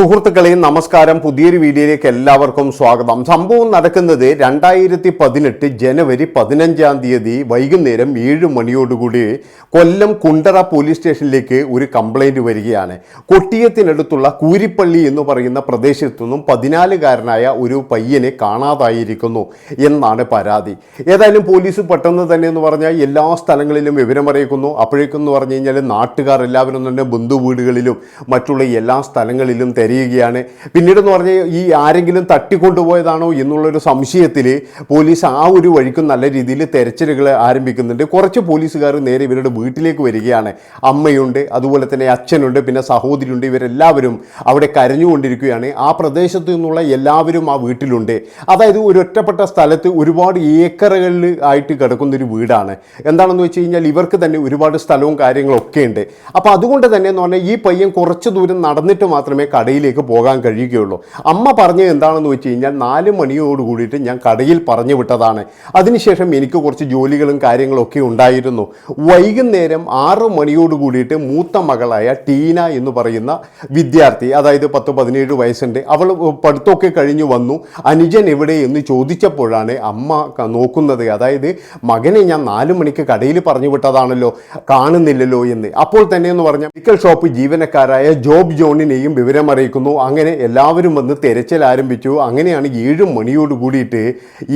സുഹൃത്തുക്കളെ നമസ്കാരം. പുതിയൊരു വീഡിയോയിലേക്ക് എല്ലാവർക്കും സ്വാഗതം. സംഭവം നടക്കുന്നത് രണ്ടായിരത്തി പതിനെട്ട് ജനുവരി പതിനഞ്ചാം തീയതി വൈകുന്നേരം ഏഴ് മണിയോടുകൂടി കൊല്ലം കുണ്ടറ പോലീസ് സ്റ്റേഷനിലേക്ക് ഒരു കംപ്ലൈന്റ് വരികയാണ്. കൊട്ടിയത്തിനടുത്തുള്ള കൂരിപ്പള്ളി എന്ന് പറയുന്ന പ്രദേശത്തു നിന്നും പതിനാലുകാരനായ ഒരു പയ്യനെ കാണാതായിരിക്കുന്നു എന്നാണ് പരാതി. ഏതായാലും പോലീസ് പെട്ടെന്ന് തന്നെ എന്ന് പറഞ്ഞാൽ എല്ലാ സ്ഥലങ്ങളിലും വിവരമറിയിക്കുന്നു അപ്പോഴേക്കും എന്ന് പറഞ്ഞു കഴിഞ്ഞാൽ നാട്ടുകാർ എല്ലാവരും തന്നെ ബന്ധു വീടുകളിലും മറ്റുള്ള എല്ലാ സ്ഥലങ്ങളിലും തിരയുകയാണ് പിന്നീടെന്ന് പറഞ്ഞാൽ ഈ ആരെങ്കിലും തട്ടിക്കൊണ്ടുപോയതാണോ എന്നുള്ളൊരു സംശയത്തിൽ പോലീസ് ആ ഒരു വഴിക്കും നല്ല രീതിയിൽ തെരച്ചിലുകൾ ആരംഭിക്കുന്നുണ്ട്. കുറച്ച് പോലീസുകാർ നേരെ ഇവരുടെ വീട്ടിലേക്ക് വരികയാണ്. അമ്മയുണ്ട് അതുപോലെ തന്നെ അച്ഛനുണ്ട് പിന്നെ സഹോദരിയുണ്ട്. ഇവരെല്ലാവരും അവിടെ കരഞ്ഞുകൊണ്ടിരിക്കുകയാണ്. ആ പ്രദേശത്ത് നിന്നുള്ള എല്ലാവരും ആ വീട്ടിലുണ്ട്. അതായത് ഒരു ഒറ്റപ്പെട്ട സ്ഥലത്ത് ഒരുപാട് ഏക്കറുകളിൽ ആയിട്ട് കിടക്കുന്ന ഒരു വീടാണ്. എന്താണെന്ന് വെച്ച് കഴിഞ്ഞാൽ ഇവർക്ക് തന്നെ ഒരുപാട് സ്ഥലവും കാര്യങ്ങളൊക്കെ ഉണ്ട് അപ്പോൾ അതുകൊണ്ട് തന്നെ എന്ന് പറഞ്ഞാൽ ഈ പയ്യൻ കുറച്ച് ദൂരം നടന്നിട്ട് മാത്രമേ കടയിലേക്ക് പോകാൻ കഴിയുകയുള്ളൂ. അമ്മ പറഞ്ഞത് എന്താണെന്ന് വെച്ച് കഴിഞ്ഞാൽ നാല് മണിയോട് കൂടിയിട്ട് ഞാൻ കടയിൽ പറഞ്ഞു വിട്ടതാണ്. അതിനുശേഷം എനിക്ക് കുറച്ച് ജോലികളും കാര്യങ്ങളൊക്കെ ഉണ്ടായിരുന്നു. വൈകുന്നേരം ആറ് മണിയോട് കൂടിയിട്ട് മൂത്ത മകളായ ടീന എന്ന് പറയുന്ന വിദ്യാർത്ഥി അതായത് പത്ത് പതിനേഴ് വയസ്സുണ്ട് അവൾ പഠിത്തമൊക്കെ കഴിഞ്ഞു വന്നു. അനുജൻ എവിടെ എന്ന് ചോദിച്ചപ്പോഴാണ് അമ്മ നോക്കുന്നത്. അതായത് മകനെ ഞാൻ നാല് മണിക്ക് കടയിൽ പറഞ്ഞു വിട്ടതാണല്ലോ കാണുന്നില്ലല്ലോ എന്ന്. അപ്പോൾ തന്നെ എന്ന് പറഞ്ഞാൽ മെഡിക്കൽ ഷോപ്പ് ജീവനക്കാരായ ജോബ് ജോണിനെയും വിവരം അറിയിക്കുന്നു. അങ്ങനെ എല്ലാവരും വന്ന് തെരച്ചിൽ ആരംഭിച്ചു. അങ്ങനെയാണ് ഏഴ് മണിയോട് കൂടിയിട്ട്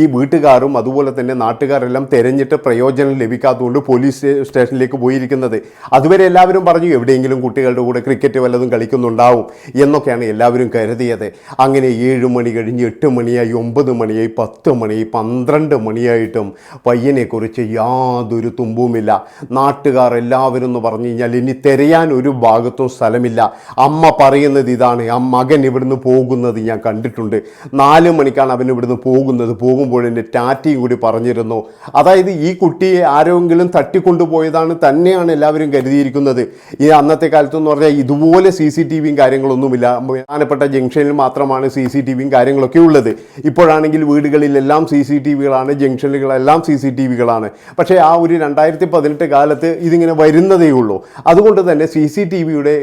ഈ വീട്ടുകാരും അതുപോലെ തന്നെ നാട്ടുകാരെല്ലാം തെരഞ്ഞിട്ട് പ്രയോജനം ലഭിക്കാത്തതുകൊണ്ട് പോലീസ് സ്റ്റേഷനിലേക്ക് പോയിരിക്കുന്നത്. അതുവരെ എല്ലാവരും പറഞ്ഞു എവിടെയെങ്കിലും കുട്ടികളുടെ കൂടെ ക്രിക്കറ്റ് വല്ലതും കളിക്കുന്നുണ്ടാവും എന്നൊക്കെയാണ് എല്ലാവരും കരുതിയത്. അങ്ങനെ ഏഴ് മണി കഴിഞ്ഞ് എട്ട് മണിയായി ഒമ്പത് മണിയായി പത്ത് മണി പന്ത്രണ്ട് മണിയായിട്ടും പയ്യനെക്കുറിച്ച് യാതൊരു തുമ്പുമില്ല. നാട്ടുകാർ എല്ലാവരും എന്ന് പറഞ്ഞു കഴിഞ്ഞാൽ ഇനി തിരയാൻ ഒരു ഭാഗത്തും സ്ഥലമില്ല. അമ്മ പറയുന്നത് ഇതാണ്. ആ മകൻ ഇവിടുന്ന് പോകുന്നത് ഞാൻ കണ്ടിട്ടുണ്ട്. നാല് മണിക്കാണ് അവൻ ഇവിടുന്ന് പോകുന്നത്. പോകുമ്പോൾ എന്റെ ടാറ്റയും കൂടി പറഞ്ഞിരുന്നു. അതായത് ഈ കുട്ടിയെ ആരെങ്കിലും തട്ടിക്കൊണ്ടുപോയതാണ് തന്നെയാണ് എല്ലാവരും കരുതിയിരിക്കുന്നത്. ഈ അന്നത്തെ കാലത്ത് എന്ന് പറഞ്ഞാൽ ഇതുപോലെ സി സി ടി വിയും കാര്യങ്ങളൊന്നുമില്ല. പ്രധാനപ്പെട്ട ജംഗ്ഷനിൽ മാത്രമാണ് സി സി ടി വിയും കാര്യങ്ങളൊക്കെ ഉള്ളത്. ഇപ്പോഴാണെങ്കിൽ വീടുകളിലെല്ലാം സി സി ടി വികളാണ് ജംഗ്ഷനുകളെല്ലാം സി സി ടി വികളാണ്. പക്ഷേ ആ ഒരു രണ്ടായിരത്തി പതിനെട്ട് കാലത്ത് ഇതിങ്ങനെ വരുന്നതേ ഉള്ളൂ. അതുകൊണ്ട് തന്നെ സി സി ടി വിയുടെ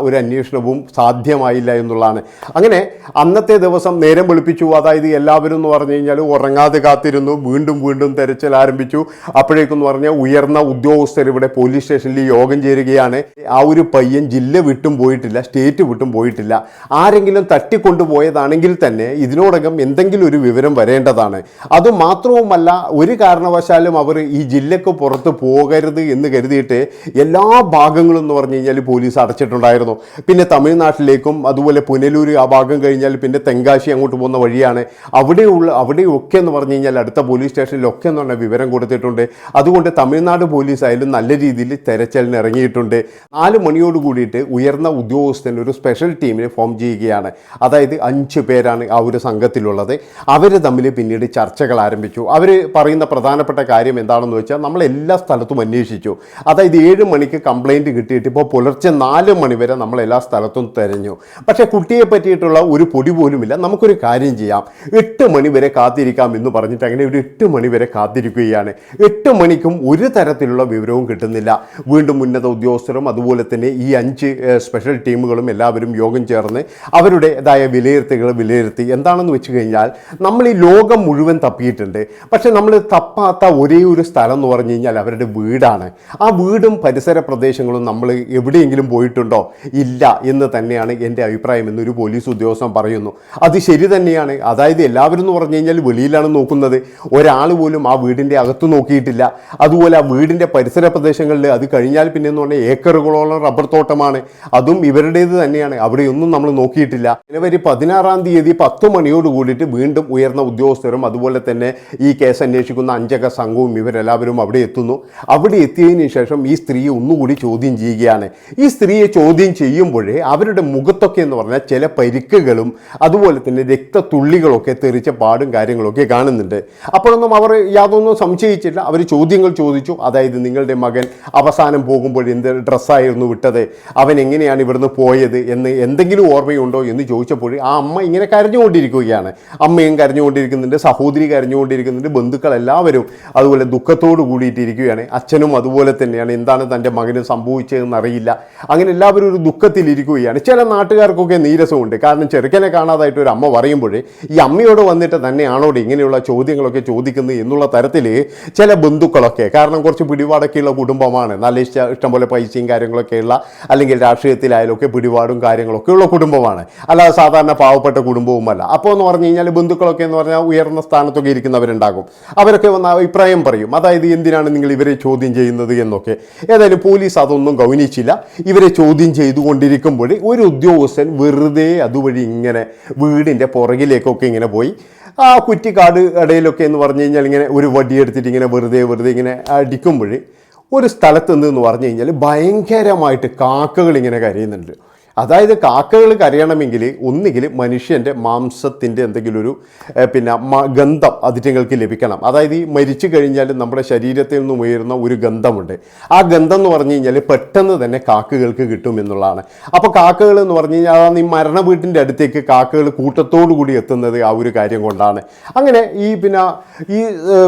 ഒരു അന്വേഷണവും സാധ്യമായില്ല എന്നുള്ളതാണ്. അങ്ങനെ അന്നത്തെ ദിവസം നേരം വെളുപ്പിച്ചു. അതായത് എല്ലാവരും എന്ന് പറഞ്ഞു കഴിഞ്ഞാൽ ഉറങ്ങാതെ കാത്തിരുന്നു. വീണ്ടും വീണ്ടും തെരച്ചിൽ ആരംഭിച്ചു. അപ്പോഴേക്കെന്ന് പറഞ്ഞാൽ ഉയർന്ന ഉദ്യോഗസ്ഥർ ഇവിടെ പോലീസ് സ്റ്റേഷനിൽ യോഗം ചേരുകയാണ്. ആ ഒരു പയ്യൻ ജില്ല വിട്ടും പോയിട്ടില്ല സ്റ്റേറ്റ് വിട്ടും പോയിട്ടില്ല. ആരെങ്കിലും തട്ടിക്കൊണ്ടുപോയതാണെങ്കിൽ തന്നെ ഇതിനോടകം എന്തെങ്കിലും ഒരു വിവരം വരേണ്ടതാണ്. അതുമാത്രവുമല്ല ഒരു കാരണവശാലും അവർ ഈ ജില്ലക്ക് പുറത്ത് പോകരുത് എന്ന് കരുതിയിട്ട് എല്ലാ ഭാഗങ്ങളും എന്ന് പറഞ്ഞു കഴിഞ്ഞാൽ പോലീസ് അടച്ചിട്ടുണ്ടായിരുന്നു. പിന്നെ തമിഴ്നാട്ടിലേക്കും അതുപോലെ പുനലൂർ ആ ഭാഗം കഴിഞ്ഞാൽ പിന്നെ തെങ്കാശി അങ്ങോട്ട് പോകുന്ന വഴിയാണ്. അവിടെയുള്ള അവിടെയൊക്കെ എന്ന് പറഞ്ഞു കഴിഞ്ഞാൽ അടുത്ത പോലീസ് സ്റ്റേഷനിലൊക്കെ എന്ന് പറഞ്ഞാൽ വിവരം കൊടുത്തിട്ടുണ്ട്. അതുകൊണ്ട് തമിഴ്നാട് പോലീസ് ആയാലും നല്ല രീതിയിൽ തെരച്ചിലിന് ഇറങ്ങിയിട്ടുണ്ട്. നാല് മണിയോട് കൂടിയിട്ട് ഉയർന്ന ഉദ്യോഗസ്ഥൻ ഒരു സ്പെഷ്യൽ ടീമിനെ ഫോം ചെയ്യുകയാണ്. അതായത് അഞ്ച് പേരാണ് ആ ഒരു സംഘത്തിലുള്ളത്. അവർ തമ്മിൽ പിന്നീട് ചർച്ചകൾ ആരംഭിച്ചു. അവർ പറയുന്ന പ്രധാനപ്പെട്ട കാര്യം എന്താണെന്ന് വെച്ചാൽ നമ്മൾ എല്ലാ സ്ഥലത്തും അന്വേഷിച്ചു. അതായത് ഏഴ് മണിക്ക് കംപ്ലൈന്റ് കിട്ടിയിട്ട് ഇപ്പോൾ പുലർച്ചെ നാല് മണി വരെ നമ്മൾ എല്ലാ സ്ഥലത്തും തിരഞ്ഞു. പക്ഷേ കുട്ടിയെ പറ്റിയിട്ടുള്ള ഒരു പൊടി പോലുമില്ല. നമുക്കൊരു കാര്യം ചെയ്യാം. എട്ട് മണി വരെ കാത്തിരിക്കാം എന്ന് പറഞ്ഞിട്ട് അങ്ങനെ ഒരു എട്ട് മണി വരെ കാത്തിരിക്കുകയാണ്. എട്ട് മണിക്കും ഒരു തരത്തിലുള്ള വിവരവും കിട്ടുന്നില്ല. വീണ്ടും ഉന്നത ഉദ്യോഗസ്ഥരും അതുപോലെ തന്നെ ഈ അഞ്ച് സ്പെഷ്യൽ ടീമുകളും എല്ലാവരും യോഗം ചേർന്ന് അവരുടേതായ വിലയിരുത്തുകൾ വിലയിരുത്തി എന്താണെന്ന് വെച്ച് കഴിഞ്ഞാൽ നമ്മൾ ഈ ലോകം മുഴുവൻ തപ്പിയിട്ടുണ്ട്. പക്ഷേ നമ്മൾ തപ്പാത്ത ഒരേ ഒരു സ്ഥലം എന്ന് പറഞ്ഞു കഴിഞ്ഞാൽ അവരുടെ വീടാണ്. ആ വീടും പരിസര പ്രദേശങ്ങളും നമ്മൾ എവിടെയെങ്കിലും പോയിട്ടുണ്ടോ? ഇല്ല എന്ന് തന്നെയാണ് എന്റെ അഭിപ്രായം എന്നൊരു പോലീസ് ഉദ്യോഗസ്ഥൻ പറയുന്നു. അത് ശരി തന്നെയാണ്. അതായത് എല്ലാവരും എന്ന് പറഞ്ഞു കഴിഞ്ഞാൽ വെളിയിലാണ് നോക്കുന്നത്. ഒരാൾ പോലും ആ വീടിന്റെ അകത്ത് നോക്കിയിട്ടില്ല. അതുപോലെ ആ വീടിന്റെ പരിസര പ്രദേശങ്ങളിൽ അത് കഴിഞ്ഞാൽ പിന്നെ എന്ന് പറഞ്ഞാൽ ഏക്കറുകളോളം റബ്ബർ തോട്ടമാണ്. അതും ഇവരുടേത് തന്നെയാണ്. അവിടെയൊന്നും നമ്മൾ നോക്കിയിട്ടില്ല. ജനുവരി പതിനാറാം തീയതി പത്ത് മണിയോട് കൂടിയിട്ട് വീണ്ടും ഉയർന്ന ഉദ്യോഗസ്ഥരും അതുപോലെ തന്നെ ഈ കേസ് അന്വേഷിക്കുന്ന അഞ്ചക സംഘവും ഇവരെല്ലാവരും അവിടെ എത്തുന്നു. അവിടെ എത്തിയതിനു ശേഷം ഈ സ്ത്രീയെ ഒന്നുകൂടി ചോദ്യം ചെയ്യുകയാണ്. ഈ സ്ത്രീയെ ചോദ്യം ചെയ്യുമ്പോഴേ അവരുടെ മുഖത്തൊക്കെ എന്ന് പറഞ്ഞാൽ ചില പരിക്കുകളും അതുപോലെ തന്നെ രക്തത്തുള്ളികളൊക്കെ തെറിച്ച പാടും കാര്യങ്ങളൊക്കെ കാണുന്നുണ്ട്. അപ്പോഴൊന്നും അവർ യാതൊന്നും സംശയിച്ചില്ല അവർ ചോദ്യങ്ങൾ ചോദിച്ചു. അതായത് നിങ്ങളുടെ മകൻ അവസാനം പോകുമ്പോൾ എന്ത് ഡ്രസ്സായിരുന്നു വിട്ടത്? അവൻ എങ്ങനെയാണ് ഇവിടുന്ന് പോയത്? എന്ന് എന്തെങ്കിലും ഓർമ്മയുണ്ടോ എന്ന് ചോദിച്ചപ്പോൾ ആ അമ്മ ഇങ്ങനെ കരഞ്ഞുകൊണ്ടിരിക്കുകയാണ്. അമ്മയും കരഞ്ഞുകൊണ്ടിരിക്കുന്നുണ്ട്. സഹോദരി കരഞ്ഞുകൊണ്ടിരിക്കുന്നുണ്ട്. ബന്ധുക്കൾ എല്ലാവരും അതുപോലെ ദുഃഖത്തോട് കൂടിയിട്ടിരിക്കുകയാണ്. അച്ഛനും അതുപോലെ തന്നെയാണ്. എന്താണ് തന്റെ മകന് സംഭവിച്ചതെന്ന് അറിയില്ല. അങ്ങനെ എല്ലാവരും ഒരു ദുഃഖത്തിലിരിക്കുകയാണ്. ചില നാട്ടുകാർ നാട്ടുകാർക്കൊക്കെ നീരസമുണ്ട്. കാരണം ചെറുക്കനെ കാണാതായിട്ട് ഒരു അമ്മ പറയുമ്പോഴേ ഈ അമ്മയോട് വന്നിട്ട് തന്നെയാണോ ഇങ്ങനെയുള്ള ചോദ്യങ്ങളൊക്കെ ചോദിക്കുന്നത് എന്നുള്ള തരത്തിൽ ചില ബന്ധുക്കളൊക്കെ കാരണം കുറച്ച് പിടിപാടൊക്കെയുള്ള കുടുംബമാണ്. നല്ല ഇഷ്ട ഇഷ്ടംപോലെ പൈസയും കാര്യങ്ങളൊക്കെ ഉള്ള അല്ലെങ്കിൽ രാഷ്ട്രീയത്തിലായാലും ഒക്കെ പിടിപാടും കാര്യങ്ങളൊക്കെ ഉള്ള കുടുംബമാണ്. അല്ലാതെ സാധാരണ പാവപ്പെട്ട കുടുംബവുമല്ല. അപ്പോൾ എന്ന് പറഞ്ഞു കഴിഞ്ഞാൽ ബന്ധുക്കളൊക്കെ എന്ന് പറഞ്ഞാൽ ഉയർന്ന സ്ഥാനത്തൊക്കെ ഇരിക്കുന്നവരുണ്ടാകും. അവരൊക്കെ വന്ന അഭിപ്രായം പറയും. അതായത് എന്തിനാണ് നിങ്ങൾ ഇവരെ ചോദ്യം ചെയ്യുന്നത് എന്നൊക്കെ. ഏതായാലും പോലീസ് അതൊന്നും ഗൗനിച്ചില്ല. ഇവരെ ചോദ്യം ചെയ്തുകൊണ്ടിരിക്കുമ്പോൾ ഒരു ഉദ്യോഗസ്ഥൻ വെറുതെ അതുവഴി ഇങ്ങനെ വീടിന്റെ പുറകിലേക്കൊക്കെ ഇങ്ങനെ പോയി. ആ കുറ്റിക്കാട് ഇടയിലൊക്കെ എന്ന് പറഞ്ഞു കഴിഞ്ഞാൽ ഇങ്ങനെ ഒരു വടിയെടുത്തിട്ട് ഇങ്ങനെ വെറുതെ വെറുതെ ഇങ്ങനെ അടിക്കുമ്പോൾ ഒരു സ്ഥലത്ത് നിന്ന് പറഞ്ഞു കഴിഞ്ഞാൽ ഭയങ്കരമായിട്ട് കാക്കകൾ ഇങ്ങനെ കരയുന്നുണ്ട്. അതായത് കാക്കകൾ കരയണമെങ്കിൽ ഒന്നുകിൽ മനുഷ്യന്റെ മാംസത്തിന്റെ എന്തെങ്കിലും ഒരു പിന്നെ ഗന്ധം അതിറ്റങ്ങൾക്ക് ലഭിക്കണം. അതായത് ഈ മരിച്ചു കഴിഞ്ഞാൽ നമ്മുടെ ശരീരത്തിൽ നിന്ന് ഉയരുന്ന ഒരു ഗന്ധമുണ്ട്. ആ ഗന്ധം എന്ന് പറഞ്ഞു കഴിഞ്ഞാൽ പെട്ടെന്ന് തന്നെ കാക്കകൾക്ക് കിട്ടും എന്നുള്ളതാണ്. അപ്പോൾ കാക്കകൾ എന്ന് പറഞ്ഞു കഴിഞ്ഞാൽ അതാണ് ഈ മരണ വീട്ടിന്റെ അടുത്തേക്ക് കാക്കകൾ കൂട്ടത്തോടു കൂടി എത്തുന്നത് ആ ഒരു കാര്യം കൊണ്ടാണ്. അങ്ങനെ ഈ പിന്നെ ഈ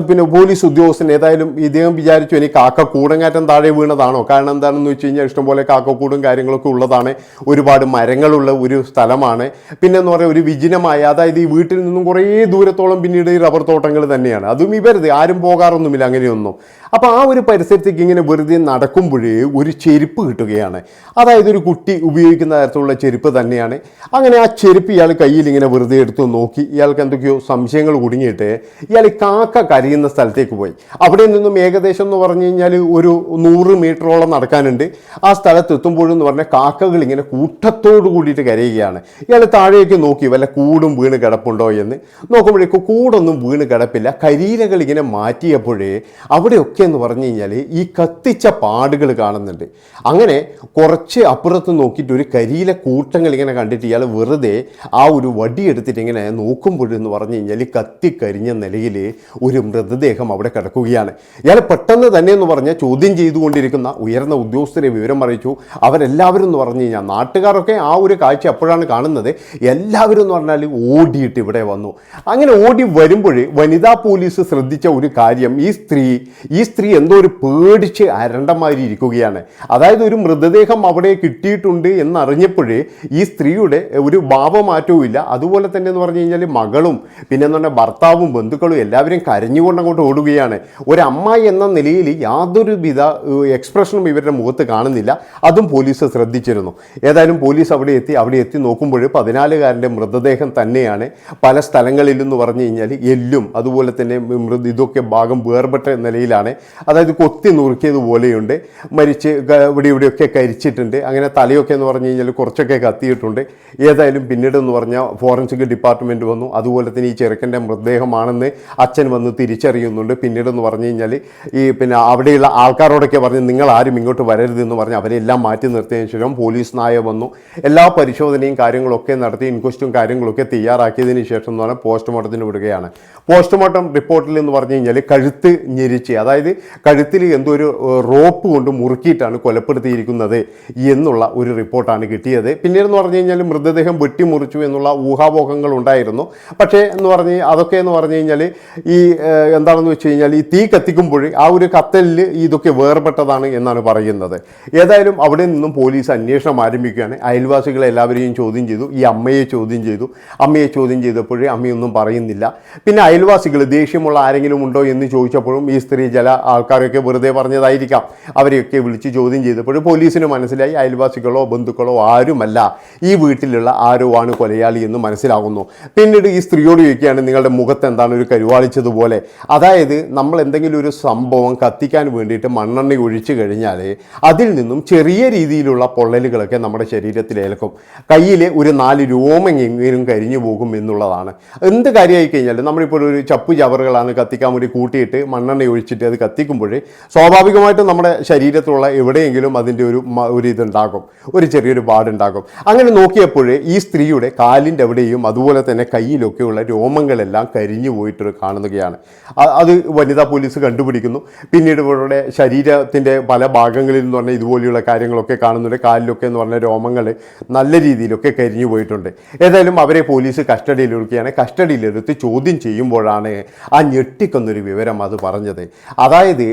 പിന്നെ പോലീസ് ഉദ്യോഗസ്ഥൻ ഏതായാലും ഇദ്ദേഹം വിചാരിച്ചു ഇനി കാക്ക കൂടങ്ങാറ്റം താഴെ വീണതാണോ? കാരണം എന്താണെന്ന് വെച്ച് കഴിഞ്ഞാൽ ഇഷ്ടംപോലെ കാക്കക്കൂടും കാര്യങ്ങളൊക്കെ ഉള്ളതാണ്. ഒരുപാട് മരങ്ങളുള്ള ഒരു സ്ഥലമാണ്. പിന്നെ എന്ന് പറയുക ഒരു വിജനമായ അതായത് ഈ വീട്ടിൽ നിന്നും കുറേ ദൂരത്തോളം പിന്നീട് ഈ റബ്ബർ തോട്ടങ്ങൾ തന്നെയാണ്. അതും ഇവരുത് ആരും പോകാറൊന്നുമില്ല അങ്ങനെയൊന്നും. അപ്പോൾ ആ ഒരു പരിസരത്തേക്ക് ഇങ്ങനെ വെറുതെ നടക്കുമ്പോഴേ ഒരു ചെരുപ്പ് കിട്ടുകയാണ്. അതായത് ഒരു കുട്ടി ഉപയോഗിക്കുന്ന തരത്തിലുള്ള ചെരുപ്പ് തന്നെയാണ്. അങ്ങനെ ആ ചെരുപ്പ് ഇയാൾ കയ്യിൽ ഇങ്ങനെ വെറുതെ എടുത്തു നോക്കി. ഇയാൾക്ക് എന്തൊക്കെയോ സംശയങ്ങൾ കുടുങ്ങിയിട്ട് ഇയാൾ കാക്ക കരയുന്ന സ്ഥലത്തേക്ക് പോയി. അവിടെ നിന്നും ഏകദേശം എന്ന് പറഞ്ഞു കഴിഞ്ഞാൽ ഒരു നൂറ് മീറ്ററോളം നടക്കാനുണ്ട്. ആ സ്ഥലത്ത് എത്തുമ്പോഴെന്ന് പറഞ്ഞാൽ കാക്കകൾ ഇങ്ങനെ കൂട്ടത്തോട് കൂടിയിട്ട് കരയുകയാണ്. ഇയാൾ താഴേക്ക് നോക്കി വല്ല കൂടും വീണ് കിടപ്പുണ്ടോ എന്ന്. നോക്കുമ്പോഴേക്കും കൂടൊന്നും വീണ് കിടപ്പില്ല. കരീരകൾ ഇങ്ങനെ മാറ്റിയപ്പോഴേ അവിടെയൊക്കെ എന്ന് പറഞ്ഞു കഴിഞ്ഞാൽ ഈ കത്തിച്ച പാടുകൾ കാണുന്നുണ്ട്. അങ്ങനെ കുറച്ച് അപ്പുറത്ത് നോക്കിയിട്ട് ഒരു കരിയില കൂട്ടങ്ങൾ ഇങ്ങനെ കണ്ടിട്ട് ഇയാൾ വെറുതെ ആ ഒരു വടി എടുത്തിട്ട് ഇങ്ങനെ നോക്കുമ്പോഴെന്ന് പറഞ്ഞു കഴിഞ്ഞാൽ കത്തി കത്തിക്കരിഞ്ഞ നിലയിൽ ഒരു മൃതദേഹം അവിടെ കിടക്കുകയാണ്. ഇയാൾ പെട്ടെന്ന് തന്നെ എന്ന് പറഞ്ഞാൽ ചോദ്യം ചെയ്തുകൊണ്ടിരിക്കുന്ന ഉയർന്ന ഉദ്യോഗസ്ഥരെ വിവരം അറിയിച്ചു. അവരെല്ലാവരും എന്ന് പറഞ്ഞു കഴിഞ്ഞാൽ നാട്ടുകാരൊക്കെ ആ ഒരു കാഴ്ച അപ്പോഴാണ് കാണുന്നത്. എല്ലാവരും എന്ന് പറഞ്ഞാൽ ഓടിയിട്ട് ഇവിടെ വന്നു. അങ്ങനെ ഓടി വരുമ്പോൾ വനിതാ പോലീസ് ശ്രദ്ധിച്ച ഒരു കാര്യം ഈ സ്ത്രീ ഈ സ്ത്രീ എന്തോ ഒരു പേടിച്ച് അരണ്ടമാരി ഇരിക്കുകയാണ്. അതായത് ഒരു മൃതദേഹം അവിടെ കിട്ടിയിട്ടുണ്ട് എന്നറിഞ്ഞപ്പോഴേ ഈ സ്ത്രീയുടെ ഒരു ഭാവമാറ്റവും ഇല്ല. അതുപോലെ തന്നെ എന്ന് പറഞ്ഞു കഴിഞ്ഞാൽ മകളും പിന്നെ എന്ന് പറഞ്ഞാൽ ഭർത്താവും ബന്ധുക്കളും എല്ലാവരും കരഞ്ഞുകൊണ്ട് അങ്ങോട്ട് ഓടുകയാണ്. ഒരു അമ്മായി എന്ന നിലയിൽ യാതൊരുവിധ എക്സ്പ്രഷനും ഇവരുടെ മുഖത്ത് കാണുന്നില്ല. അതും പോലീസ് ശ്രദ്ധിച്ചിരുന്നു. ഏതായാലും പോലീസ് അവിടെ എത്തി അവിടെ എത്തി നോക്കുമ്പോൾ പതിനാലുകാരന്റെ മൃതദേഹം തന്നെയാണ്. പല സ്ഥലങ്ങളിൽ എന്ന് പറഞ്ഞു കഴിഞ്ഞാൽ എല്ലും അതുപോലെ തന്നെ മൃത ഇതൊക്കെ ഭാഗം വേർപെട്ട നിലയിലാണ്. അതായത് കൊത്തി നുറുക്കിയതുപോലെയുണ്ട് മരിച്ച് ഇവിടെ ഇവിടെയൊക്കെ കരിച്ചിട്ടുണ്ട്. അങ്ങനെ തലയൊക്കെ എന്ന് പറഞ്ഞു കഴിഞ്ഞാൽ കുറച്ചൊക്കെ കത്തിയിട്ടുണ്ട്. ഏതായാലും പിന്നീട് എന്ന് പറഞ്ഞാൽ ഫോറൻസിക് ഡിപ്പാർട്ട്മെന്റ് വന്നു. അതുപോലെ തന്നെ ഈ ചെറുക്കന്റെ മൃതദേഹമാണെന്ന് അച്ഛൻ വന്ന് തിരിച്ചറിയുന്നുണ്ട്. പിന്നീട് എന്ന് പറഞ്ഞു കഴിഞ്ഞാൽ ഈ പിന്നെ അവിടെയുള്ള ആൾക്കാരോടൊക്കെ പറഞ്ഞ് നിങ്ങൾ ആരും ഇങ്ങോട്ട് വരരുതെന്ന് പറഞ്ഞ് അവരെല്ലാം മാറ്റി നിർത്തിയതിനു ശേഷം പോലീസ് നായ വന്നു. എല്ലാ പരിശോധനയും കാര്യങ്ങളൊക്കെ നടത്തി ഇൻക്വസ്റ്റും കാര്യങ്ങളൊക്കെ തയ്യാറാക്കിയതിന് ശേഷം എന്ന് പറഞ്ഞാൽ പോസ്റ്റ്മോർട്ടത്തിന് വിടുകയാണ്. പോസ്റ്റ്മോർട്ടം റിപ്പോർട്ടിൽ എന്ന് പറഞ്ഞു കഴിഞ്ഞാൽ കഴുത്ത് ഞെരിച്ച് അതായത് കഴുത്തിൽ എന്തോ ഒരു റോപ്പ് കൊണ്ട് മുറുക്കിയിട്ടാണ് കൊലപ്പെടുത്തിയിരിക്കുന്നത് എന്നുള്ള ഒരു റിപ്പോർട്ടാണ് കിട്ടിയത്. പിന്നീട് എന്ന് പറഞ്ഞു കഴിഞ്ഞാൽ മൃതദേഹം വെട്ടിമുറിച്ചു എന്നുള്ള ഊഹാപോഹങ്ങൾ ഉണ്ടായിരുന്നു. പക്ഷേ എന്ന് പറഞ്ഞ് അതൊക്കെ എന്ന് പറഞ്ഞു കഴിഞ്ഞാൽ ഈ എന്താണെന്ന് വെച്ച് കഴിഞ്ഞാൽ ഈ തീ കത്തിക്കുമ്പോൾ ആ ഒരു കത്തലിൽ ഇതൊക്കെ വേർപെട്ടതാണ് എന്നാണ് പറയുന്നത്. ഏതായാലും അവിടെ നിന്നും പോലീസ് അന്വേഷണം ആരംഭിക്കുകയാണ് അയൽവാസികളെ എല്ലാവരെയും ചോദ്യം ചെയ്തു. ഈ അമ്മയെ ചോദ്യം ചെയ്തു. അമ്മയെ ചോദ്യം ചെയ്തപ്പോഴേ അമ്മയൊന്നും പറയുന്നില്ല. പിന്നെ അയൽവാസികൾ ദേഷ്യമുള്ള ആരെങ്കിലും ഉണ്ടോ എന്ന് ചോദിച്ചപ്പോഴും ഈ സ്ത്രീ ചില ആൾക്കാരൊക്കെ വെറുതെ പറഞ്ഞതായിരിക്കാം. അവരെയൊക്കെ വിളിച്ച് ചോദ്യം ചെയ്തപ്പോൾ പോലീസിന് മനസ്സിലായി അയൽവാസികളോ ബന്ധുക്കളോ ആരുമല്ല. ഈ വീട്ടിലുള്ള ആരോ ആണ് കൊലയാളി എന്ന് മനസ്സിലാകുന്നു. പിന്നീട് ഈ സ്ത്രീയോട് ചോദിക്കുകയാണ് നിങ്ങളുടെ മുഖത്ത് എന്താണ് ഒരു കരുവാളിച്ചതുപോലെ? അതായത് നമ്മൾ എന്തെങ്കിലും ഒരു സംഭവം കത്തിക്കാൻ വേണ്ടിയിട്ട് മണ്ണെണ്ണ ഒഴിച്ചു കഴിഞ്ഞാൽ അതിൽ നിന്നും ചെറിയ രീതിയിലുള്ള പൊള്ളലുകളൊക്കെ നമ്മുടെ ശരീരത്തിൽ ഏൽക്കും കയ്യിലെ ഒരു നാല് രോമെങ്കിലും കരിഞ്ഞു പോകും എന്നുള്ളതാണ്. എന്ത് കാര്യമായി കഴിഞ്ഞാലും നമ്മളിപ്പോൾ ഒരു ചപ്പ് ചവറുകളാണ് കത്തിക്കാൻ വേണ്ടി കൂട്ടിയിട്ട് മണ്ണെണ്ണ ഒഴിച്ചിട്ട് അത് കത്തിക്കുമ്പോൾ സ്വാഭാവികമായിട്ടും നമ്മുടെ ശരീരത്തിലുള്ള എവിടെയെങ്കിലും അതിന്റെ ഒരു ഒരു ഇതുണ്ടാകും. ഒരു ചെറിയൊരു പാടുണ്ടാകും. അങ്ങനെ നോക്കിയപ്പോൾ ഈ സ്ത്രീയുടെ കാലിന്റെ എവിടെയും അതുപോലെ തന്നെ കയ്യിലൊക്കെയുള്ള രോമങ്ങളെല്ലാം കരിഞ്ഞു പോയിട്ട് കാണുകയാണ്. അത് വനിതാ പോലീസ് കണ്ടുപിടിക്കുന്നു. പിന്നീട് ഇവരുടെ ശരീരത്തിന്റെ പല ഭാഗങ്ങളിൽ എന്ന് പറഞ്ഞാൽ ഇതുപോലെയുള്ള കാര്യങ്ങളൊക്കെ കാണുന്നുണ്ട്. കാലിലൊക്കെ എന്ന് പറഞ്ഞാൽ രോമ രോമങ്ങൾ നല്ല രീതിയിലൊക്കെ കരിഞ്ഞു പോയിട്ടുണ്ട്. ഏതായാലും അവരെ പോലീസ് കസ്റ്റഡിയിലെടുക്കുകയാണ് കസ്റ്റഡിയിലെടുത്ത് ചോദ്യം ചെയ്യുമ്പോഴാണ് ആ ഞെട്ടിക്കുന്നൊരു വിവരം അത് പറഞ്ഞത്. അതായത്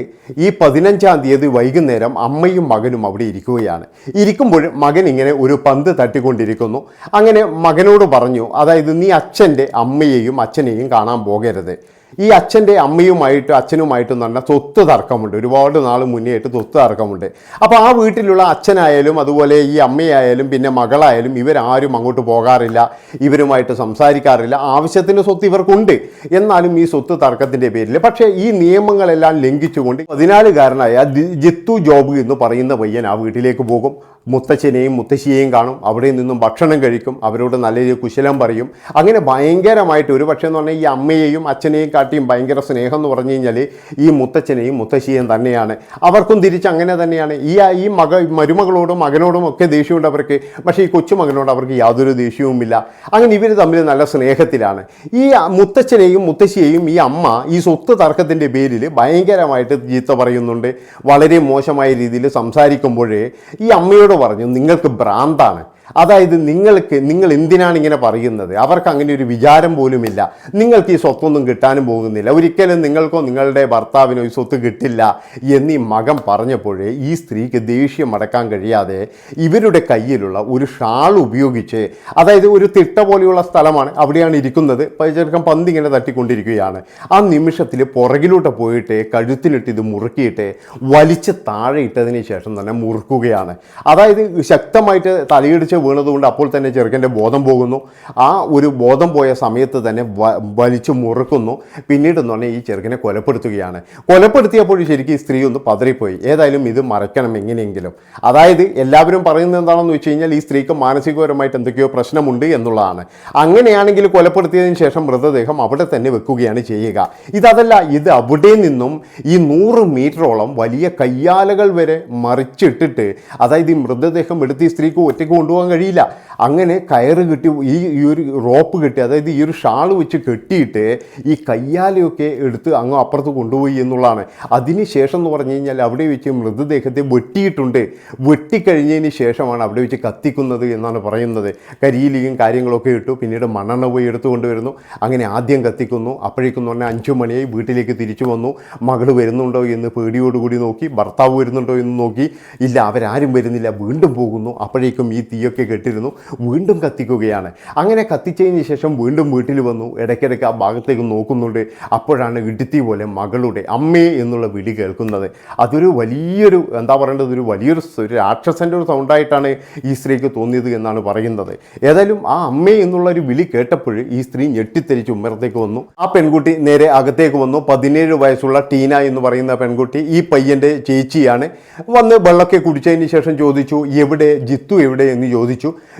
ഈ പതിനഞ്ചാം തീയതി വൈകുന്നേരം അമ്മയും മകനും അവിടെ ഇരിക്കുകയാണ്. ഇരിക്കുമ്പോൾ മകൻ ഇങ്ങനെ ഒരു പന്ത് തട്ടിക്കൊണ്ടിരിക്കുന്നു. അങ്ങനെ മകനോട് പറഞ്ഞു അതായത് നീ അച്ഛന്റെ അമ്മയെയും അച്ഛനെയും കാണാൻ പോകരുത്. ഈ അച്ഛന്റെ അമ്മയുമായിട്ട് അച്ഛനുമായിട്ടും നല്ല സ്വത്ത് തർക്കമുണ്ട്. ഒരുപാട് നാൾ മുന്നേ ആയിട്ട് തർക്കമുണ്ട്. അപ്പോൾ ആ വീട്ടിലുള്ള അച്ഛനായാലും അതുപോലെ ഈ അമ്മയായാലും പിന്നെ മകളായാലും ഇവരാരും അങ്ങോട്ട് പോകാറില്ല. ഇവരുമായിട്ട് സംസാരിക്കാറില്ല. ആവശ്യത്തിന് സ്വത്ത് ഇവർക്കുണ്ട്. എന്നാലും ഈ സ്വത്ത് തർക്കത്തിന്റെ പേരിൽ. പക്ഷേ ഈ നിയമങ്ങളെല്ലാം ലംഘിച്ചുകൊണ്ട് പതിനാലുകാരനായ ജിത്തു ജോബ് എന്ന് പറയുന്ന പയ്യൻ ആ വീട്ടിലേക്ക് പോകും. മുത്തച്ഛനെയും മുത്തശ്ശിയെയും കാണും. അവിടെ നിന്നും ഭക്ഷണം കഴിക്കും. അവരോട് നല്ല രീതിയിൽ കുശലം പറയും. അങ്ങനെ ഭയങ്കരമായിട്ട് ഒരു പക്ഷേ എന്ന് പറഞ്ഞാൽ ഈ അമ്മയെയും അച്ഛനെയും കാട്ടിയും ഭയങ്കര സ്നേഹം എന്ന് പറഞ്ഞു കഴിഞ്ഞാൽ ഈ മുത്തച്ഛനെയും മുത്തശ്ശിയും തന്നെയാണ്. അവർക്കും തിരിച്ച് അങ്ങനെ തന്നെയാണ്. ഈ ഈ മക മരുമകളോടും മകനോടും ഒക്കെ ദേഷ്യമുണ്ട് അവർക്ക്. പക്ഷേ ഈ കൊച്ചുമകനോട് അവർക്ക് യാതൊരു ദേഷ്യവുമില്ല. അങ്ങനെ ഇവർ തമ്മിൽ നല്ല സ്നേഹത്തിലാണ്. ഈ മുത്തച്ഛനെയും മുത്തശ്ശിയെയും ഈ അമ്മ ഈ സ്വത്ത് തർക്കത്തിന്റെ പേരിൽ ഭയങ്കരമായിട്ട് ചീത്ത പറയുന്നുണ്ട്. വളരെ മോശമായ രീതിയിൽ സംസാരിക്കുമ്പോഴേ ഈ അമ്മയോട് പറഞ്ഞു നിങ്ങൾക്ക് ഭ്രാന്താണ്. അതായത് നിങ്ങൾക്ക് നിങ്ങൾ എന്തിനാണ് ഇങ്ങനെ പറയുന്നത്? അവർക്ക് അങ്ങനെ ഒരു വിചാരം പോലുമില്ല. നിങ്ങൾക്ക് ഈ സ്വത്തൊന്നും കിട്ടാനും പോകുന്നില്ല. ഒരിക്കലും നിങ്ങൾക്കോ നിങ്ങളുടെ ഭർത്താവിനോ ഈ സ്വത്ത് കിട്ടില്ല എന്നീ മകൻ പറഞ്ഞപ്പോഴേ ഈ സ്ത്രീക്ക് ദേഷ്യം അടക്കാൻ കഴിയാതെ ഇവരുടെ കയ്യിലുള്ള ഒരു ഷാൾ ഉപയോഗിച്ച് അതായത് ഒരു തിട്ട പോലെയുള്ള സ്ഥലമാണ് അവിടെയാണ് ഇരിക്കുന്നത്. ചെറുക്കൻ പന്ത് ഇങ്ങനെ തട്ടിക്കൊണ്ടിരിക്കുകയാണ്. ആ നിമിഷത്തിൽ പുറകിലോട്ട് പോയിട്ട് കഴുത്തിലിട്ട് ഇത് മുറുക്കിയിട്ട് വലിച്ച് താഴെ ഇട്ടതിന് ശേഷം തന്നെ മുറുക്കുകയാണ്. അതായത് ശക്തമായിട്ട് തലയിടിച്ച് വീണതുകൊണ്ട് അപ്പോൾ തന്നെ ചെറുക്കന്റെ ബോധം പോകുന്നു. ആ ഒരു ബോധം പോയ സമയത്ത് തന്നെ വലിച്ചു മുറുക്കുന്നു. പിന്നീട് എന്ന് പറഞ്ഞാൽ ഈ ചെറുക്കനെ കൊലപ്പെടുത്തുകയാണ്. കൊലപ്പെടുത്തിയപ്പോൾ ശരിക്കും ഈ സ്ത്രീ ഒന്ന് പതറിപ്പോയി. ഏതായാലും ഇത് മറയ്ക്കണം എങ്ങനെയെങ്കിലും. അതായത് എല്ലാവരും പറയുന്നത് എന്താണെന്ന് വെച്ച് കഴിഞ്ഞാൽ ഈ സ്ത്രീക്ക് മാനസികപരമായിട്ട് എന്തൊക്കെയോ പ്രശ്നമുണ്ട് എന്നുള്ളതാണ്. അങ്ങനെയാണെങ്കിൽ കൊലപ്പെടുത്തിയതിന് ശേഷം മൃതദേഹം അവിടെ തന്നെ വെക്കുകയാണ് ചെയ്യുക. ഇതല്ല ഇത് അവിടെ നിന്നും ഈ നൂറ് മീറ്ററോളം വലിയ കയ്യാലകൾ വരെ മറിച്ചിട്ടിട്ട് അതായത് ഈ മൃതദേഹം എടുത്ത് ഈ സ്ത്രീക്ക് ഒറ്റയ്ക്ക് കൊണ്ടുപോകാൻ കഴിയില്ല. അങ്ങനെ കയറ് കെട്ടി ഈ ഈ ഒരു റോപ്പ് കെട്ടി അതായത് ഈ ഒരു ഷാൾ വെച്ച് കെട്ടിയിട്ട് ഈ കയ്യാലയൊക്കെ എടുത്ത് അങ്ങ് അപ്പുറത്ത് കൊണ്ടുപോയി എന്നുള്ളതാണ്. അതിന് ശേഷം എന്ന് പറഞ്ഞു കഴിഞ്ഞാൽ അവിടെ വെച്ച് മൃതദേഹത്തെ വെട്ടിയിട്ടുണ്ട്. വെട്ടിക്കഴിഞ്ഞതിന് ശേഷമാണ് അവിടെ വെച്ച് കത്തിക്കുന്നത് എന്നാണ് പറയുന്നത്. കരിയിലെയും കാര്യങ്ങളൊക്കെ ഇട്ടു. പിന്നീട് മണ്ണെണ്ണ പോയി എടുത്തു കൊണ്ടുവരുന്നു. അങ്ങനെ ആദ്യം കത്തിക്കുന്നു. അപ്പോഴേക്കും എന്ന് പറഞ്ഞാൽ അഞ്ചു മണിയായി വീട്ടിലേക്ക് തിരിച്ചു വന്നു. മകൾ വരുന്നുണ്ടോ എന്ന് പേടിയോടുകൂടി നോക്കി. ഭർത്താവ് വരുന്നുണ്ടോ എന്ന് നോക്കി. ഇല്ല അവരാരും വരുന്നില്ല. വീണ്ടും പോകുന്നു. അപ്പോഴേക്കും ഈ തീയൊക്കെ കെട്ടിരുന്നു വീണ്ടും കത്തിക്കുകയാണ്. അങ്ങനെ കത്തിച്ചതിന് ശേഷം വീണ്ടും വീട്ടിൽ വന്നു. ഇടയ്ക്കിടയ്ക്ക് ആ ഭാഗത്തേക്ക് നോക്കുന്നുണ്ട്. അപ്പോഴാണ് ഇടുത്തി പോലെ മകളുടെ അമ്മേ എന്നുള്ള വിളി കേൾക്കുന്നത്. അതൊരു വലിയൊരു എന്താ പറയേണ്ടത്? ഒരു വലിയൊരു ഒരു രാക്ഷസന്റെ ഒരു സൗണ്ടായിട്ടാണ് ഈ സ്ത്രീക്ക് തോന്നിയത് എന്നാണ് പറയുന്നത്. ഏതായാലും ആ അമ്മേ എന്നുള്ള ഒരു വിളി കേട്ടപ്പോൾ ഈ സ്ത്രീ ഞെട്ടിത്തെരിച്ച് ഉമ്മറത്തേക്ക് വന്നു. ആ പെൺകുട്ടി നേരെ അകത്തേക്ക് വന്നു. പതിനേഴ് വയസ്സുള്ള ടീന എന്ന് പറയുന്ന പെൺകുട്ടി ഈ പയ്യന്റെ ചേച്ചിയാണ്. വന്ന് വെള്ളമൊക്കെ കുടിച്ചതിന് ശേഷം ചോദിച്ചു എവിടെ? ജിത്തു എവിടെ? എന്ന് ചോദിച്ചു.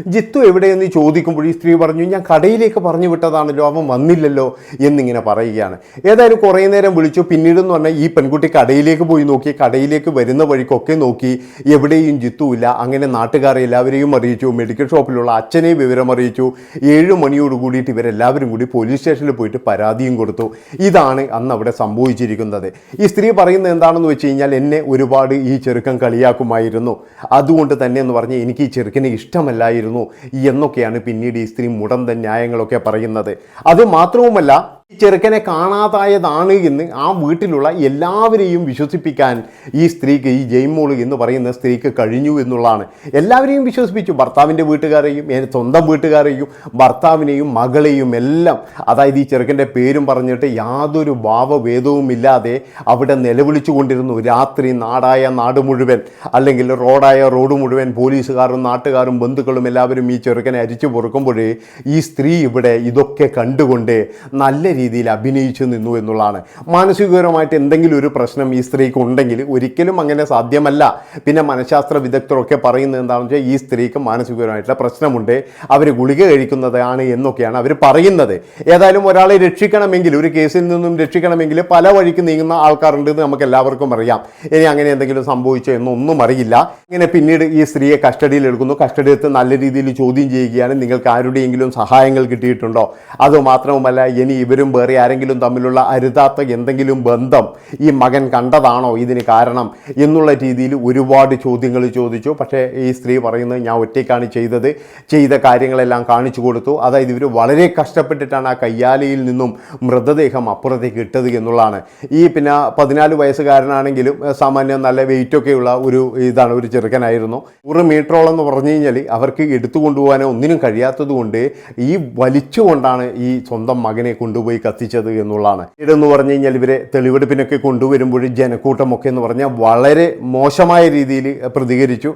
ജിത്തു എവിടെയെന്ന് ചോദിക്കുമ്പോൾ ഈ സ്ത്രീ പറഞ്ഞു ഞാൻ കടയിലേക്ക് പറഞ്ഞു വിട്ടതാണല്ലോ അവൻ വന്നില്ലല്ലോ എന്നിങ്ങനെ പറയുകയാണ്. ഏതായാലും കുറേ നേരം വിളിച്ചു. പിന്നീട് എന്ന് പറഞ്ഞാൽ ഈ പെൺകുട്ടി കടയിലേക്ക് പോയി നോക്കി. കടയിലേക്ക് വരുന്ന വഴിക്കൊക്കെ നോക്കി. എവിടെയും ജിത്തു ഇല്ല അങ്ങനെ നാട്ടുകാരെ എല്ലാവരെയും അറിയിച്ചു. മെഡിക്കൽ ഷോപ്പിലുള്ള അച്ഛനെ വിവരം അറിയിച്ചു. ഏഴ് മണിയോട് കൂടിയിട്ട് ഇവരെല്ലാവരും കൂടി പോലീസ് സ്റ്റേഷനിൽ പോയിട്ട് പരാതിയും കൊടുത്തു. ഇതാണ് അന്ന് അവിടെ സംഭവിച്ചിരിക്കുന്നത്. ഈ സ്ത്രീ പറയുന്നത് എന്താണെന്ന് വെച്ച് കഴിഞ്ഞാൽ എന്നെ ഒരുപാട് ഈ ചെറുക്കം കളിയാക്കുമായിരുന്നു. അതുകൊണ്ട് തന്നെ എന്ന് പറഞ്ഞ് എനിക്ക് ഈ ചെറുക്കനെ ഇഷ്ടമല്ലായിരുന്നു എന്നൊക്കെയാണ് പിന്നീട് ഈ സ്ത്രീ മുടന്ത ന്യായങ്ങളൊക്കെ പറയുന്നത്. അത് മാത്രവുമല്ല ഈ ചെറുക്കനെ കാണാതായതാണ് എന്ന് ആ വീട്ടിലുള്ള എല്ലാവരെയും വിശ്വസിപ്പിക്കാൻ ഈ സ്ത്രീക്ക് ഈ ജയ്മോൾ എന്ന് പറയുന്ന സ്ത്രീക്ക് കഴിഞ്ഞു എന്നുള്ളതാണ്. എല്ലാവരെയും വിശ്വസിപ്പിച്ചു. ഭർത്താവിന്റെ വീട്ടുകാരെയും സ്വന്തം വീട്ടുകാരെയും ഭർത്താവിനെയും മകളെയും എല്ലാം. അതായത് ഈ ചെറുക്കന്റെ പേരും പറഞ്ഞിട്ട് യാതൊരു ഭാവഭേദവും ഇല്ലാതെ അവിടെ നിലവിളിച്ചു കൊണ്ടിരുന്നു രാത്രി നാടായ നാട് മുഴുവൻ അല്ലെങ്കിൽ റോഡായ റോഡ് മുഴുവൻ പോലീസുകാരും നാട്ടുകാരും ബന്ധുക്കളും എല്ലാവരും ഈ ചെറുക്കനെ അരിച്ചു പൊറുക്കുമ്പോഴേ ഈ സ്ത്രീ ഇവിടെ ഇതൊക്കെ കണ്ടുകൊണ്ട് നല്ല രീതിയിൽ അഭിനയിച്ചു നിന്നു എന്നുള്ളതാണ്. മാനസികപരമായിട്ട് എന്തെങ്കിലും ഒരു പ്രശ്നം ഈ സ്ത്രീക്ക് ഉണ്ടെങ്കിൽ ഒരിക്കലും അങ്ങനെ സാധ്യമല്ല. പിന്നെ മനഃശാസ്ത്ര വിദഗ്ധരൊക്കെ പറയുന്നത് എന്താണെന്ന് വെച്ചാൽ ഈ സ്ത്രീക്ക് മാനസികപരമായിട്ടുള്ള പ്രശ്നമുണ്ട്. അവർ ഗുളിക കഴിക്കുന്നതാണ് എന്നൊക്കെയാണ് അവർ പറയുന്നത്. ഏതായാലും ഒരാളെ രക്ഷിക്കണമെങ്കിൽ ഒരു കേസിൽ നിന്നും രക്ഷിക്കണമെങ്കിൽ പല വഴിക്ക് നീങ്ങുന്ന ആൾക്കാരുണ്ട് എന്ന് നമുക്ക് എല്ലാവർക്കും അറിയാം. ഇനി അങ്ങനെ എന്തെങ്കിലും സംഭവിച്ചോ എന്നൊന്നും അറിയില്ല. ഇങ്ങനെ പിന്നീട് ഈ സ്ത്രീയെ കസ്റ്റഡിയിൽ എടുക്കുന്നു. കസ്റ്റഡി എടുത്ത് നല്ല രീതിയിൽ ചോദ്യം ചെയ്യുകയാണ്. നിങ്ങൾക്ക് ആരുടെയെങ്കിലും സഹായങ്ങൾ കിട്ടിയിട്ടുണ്ടോ? അതുമാത്രവുമല്ല ഇനി ഇവരുമായി അച്ഛനും വേറെ ആരെങ്കിലും തമ്മിലുള്ള അരുതാത്ത എന്തെങ്കിലും ബന്ധം ഈ മകൻ കണ്ടതാണോ ഇതിന് കാരണം എന്നുള്ള രീതിയിൽ ഒരുപാട് ചോദ്യങ്ങൾ ചോദിച്ചു. പക്ഷേ ഈ സ്ത്രീ പറയുന്നത് ഞാൻ ഒറ്റയ്ക്കാണ് ചെയ്തത്. ചെയ്ത കാര്യങ്ങളെല്ലാം കാണിച്ചു കൊടുത്തു. അതായത് ഇവർ വളരെ കഷ്ടപ്പെട്ടിട്ടാണ് ആ കയ്യാലയിൽ നിന്നും മൃതദേഹം അപ്പുറത്തേക്ക് ഇട്ടത് എന്നുള്ളതാണ്. ഈ പിന്നെ പതിനാല് വയസ്സുകാരനാണെങ്കിലും സാമാന്യം നല്ല വെയിറ്റൊക്കെയുള്ള ഒരു ഇതാണ് ഒരു ചെറുക്കനായിരുന്നു. ഒരു മീറ്ററോളം എന്ന് പറഞ്ഞു കഴിഞ്ഞാൽ അവർക്ക് എടുത്തു കൊണ്ടുപോകാനോ ഒന്നിനും കഴിയാത്തത് കൊണ്ട് ഈ വലിച്ചുകൊണ്ടാണ് ഈ സ്വന്തം മകനെ കൊണ്ടുപോയി കത്തിച്ചത് എന്നുള്ളതാണ്. ഇതെന്ന് പറഞ്ഞു കഴിഞ്ഞാൽ ഇവരെ തെളിവെടുപ്പിനൊക്കെ കൊണ്ടുവരുമ്പോൾ ജനക്കൂട്ടമൊക്കെ എന്ന് പറഞ്ഞാൽ വളരെ മോശമായ രീതിയിൽ പ്രതികരിച്ചു.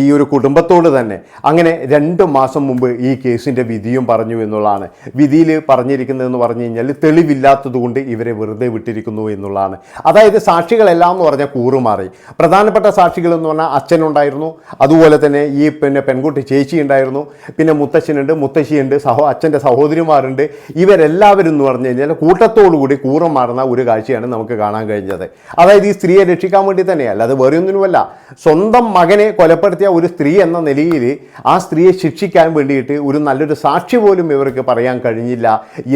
ഈ ഒരു കുടുംബത്തോട് തന്നെ. അങ്ങനെ രണ്ട് മാസം മുമ്പ് ഈ കേസിന്റെ വിധിയും പറഞ്ഞു എന്നുള്ളതാണ്. വിധിയിൽ പറഞ്ഞിരിക്കുന്നതെന്ന് പറഞ്ഞു കഴിഞ്ഞാൽ തെളിവില്ലാത്തതുകൊണ്ട് ഇവരെ വെറുതെ വിട്ടിരിക്കുന്നു എന്നുള്ളതാണ്. അതായത് സാക്ഷികളെല്ലാം എന്ന് പറഞ്ഞാൽ കൂറുമാറി. പ്രധാനപ്പെട്ട സാക്ഷികൾ എന്ന് പറഞ്ഞാൽ അച്ഛനുണ്ടായിരുന്നു. അതുപോലെ തന്നെ ഈ പിന്നെ പെൺകുട്ടി ചേച്ചി ഉണ്ടായിരുന്നു. പിന്നെ മുത്തശ്ശനുണ്ട് മുത്തശ്ശിയുണ്ട് സഹോ അച്ഛന്റെ സഹോദരിമാരുണ്ട്. ഇവരെല്ലാവരും എന്ന് പറഞ്ഞു കഴിഞ്ഞാൽ കൂട്ടത്തോടുകൂടി കൂറം മാറുന്ന ഒരു കാഴ്ചയാണ് നമുക്ക് കാണാൻ കഴിഞ്ഞത്. അതായത് ഈ സ്ത്രീയെ രക്ഷിക്കാൻ വേണ്ടി തന്നെയല്ല അത് വേറെ ഒന്നിനുമല്ല. സ്വന്തം മകനെ കൊലപ്പെടുത്തിയ ഒരു സ്ത്രീ എന്ന നിലയിൽ ആ സ്ത്രീയെ ശിക്ഷിക്കാൻ വേണ്ടിയിട്ട് ഒരു നല്ലൊരു സാക്ഷി പോലും ഇവർക്ക് പറയാൻ കഴിഞ്ഞില്ല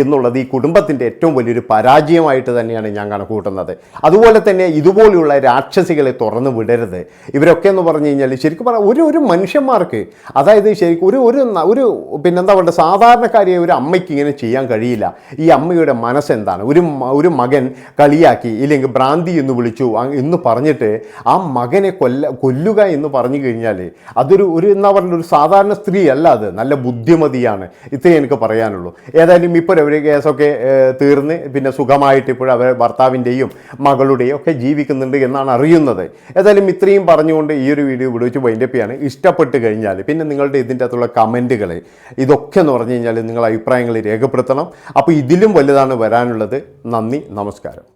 എന്നുള്ളത് ഈ കുടുംബത്തിന്റെ ഏറ്റവും വലിയൊരു പരാജയമായിട്ട് തന്നെയാണ് ഞാൻ കണക്കൂട്ടുന്നത് അതുപോലെ തന്നെ ഇതുപോലെയുള്ള രാക്ഷസികളെ തുറന്നു വിടരുത്. ഇവരൊക്കെ എന്ന് പറഞ്ഞു കഴിഞ്ഞാൽ ശരിക്കും പറഞ്ഞാൽ ഒരു ഒരു മനുഷ്യന്മാർക്ക് അതായത് ശരിക്കും ഒരു ഒരു ഒരു പിന്നെന്താ പറയുക സാധാരണക്കാരിയെ ഒരു അമ്മയ്ക്ക് ഇങ്ങനെ ചെയ്യാൻ കഴിയില്ല. ഈ അമ്മയുടെ മനസ്സെന്താണ്? ഒരു ഒരു മകൻ കളിയാക്കി ഇല്ലെങ്കിൽ ഭ്രാന്തി എന്ന് വിളിച്ചു എന്ന് പറഞ്ഞിട്ട് ആ മകനെ കൊല്ല കൊല്ലുക എന്ന് പറഞ്ഞു കഴിഞ്ഞാൽ അതൊരു ഒരു എന്നാ പറഞ്ഞ ഒരു സാധാരണ സ്ത്രീ അല്ല അത്. നല്ല ബുദ്ധിമതിയാണ്. ഇത്രയും എനിക്ക് പറയാനുള്ളൂ. ഏതായാലും ഇപ്പോൾ അവർ കേസൊക്കെ തീർന്ന് പിന്നെ സുഖമായിട്ട് ഇപ്പോൾ അവരെ ഭർത്താവിന്റെയും മകളുടെയും ഒക്കെ ജീവിക്കുന്നുണ്ട് എന്നാണ് അറിയുന്നത്. ഏതായാലും ഇത്രയും പറഞ്ഞുകൊണ്ട് ഈ ഒരു വീഡിയോ വിളിച്ച് വൈൻഡപ്പിയാണ്. ഇഷ്ടപ്പെട്ട് കഴിഞ്ഞാൽ പിന്നെ നിങ്ങളുടെ ഇതിന്റെ അകത്തുള്ള കമന്റുകൾ ഇതൊക്കെ എന്ന് പറഞ്ഞു കഴിഞ്ഞാൽ നിങ്ങൾ അഭിപ്രായങ്ങൾ രേഖപ്പെടുത്തണം. അപ്പോൾ ഇതിലും വലുതാണ് വരാനുള്ളത്. നന്ദി നമസ്കാരം.